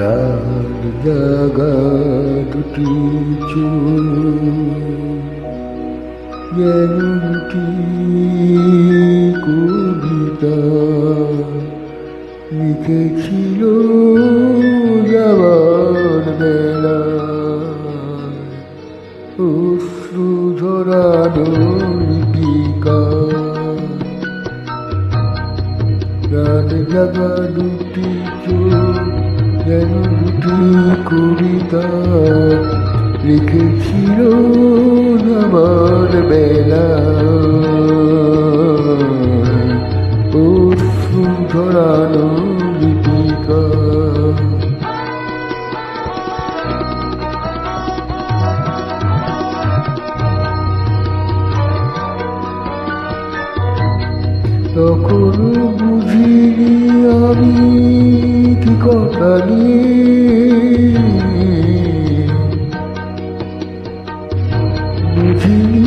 राग जगाग तू चू ये मुकी ঝরানো লিপিকা রাত জাগা দুটি চোখ যেন দুটি কবিতা লিখেছিল আমার বেলা ও ধরানো লিপিকা তখনও বুঝিনি আমি কি কথা নিয়ে বুঝিনি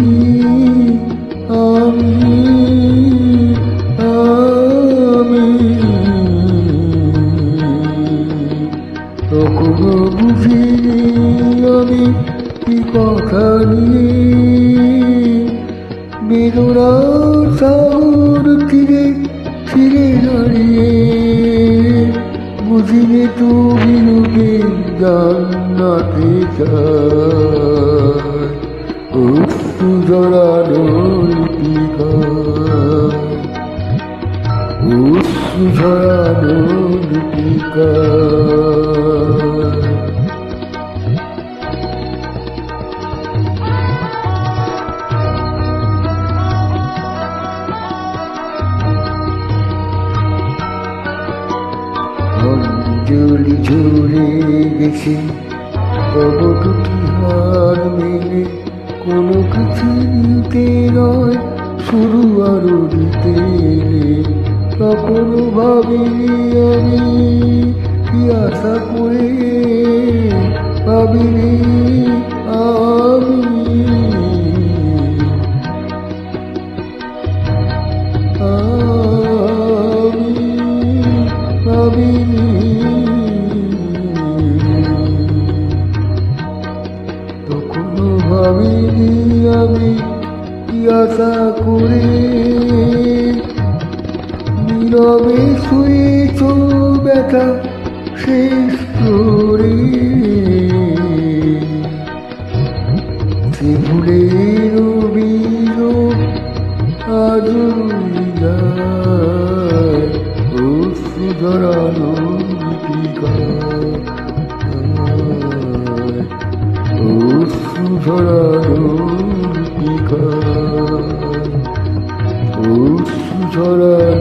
আমি আমি তখনও বুঝিনি আমি কি কথা নিয়ে বুঝিনি তুমি লোকে জান্নাতে অশ্রু জড়ানো লিপিকা জড়ানো লিপিকা অঞ্জলি ঝরে গেছে, তবু দুটি হার মেলে কোনো কিছু নিতে নয় শুরু আরও দিতে এলে ভাবিনি আমি কি আশা ভাবিনি আমি কি আশা করে? নীরবে শুয়েছ ব্যথা শেষ করে। সে ভুলের অভিযোগ আজ ও সুধরানো ঝরা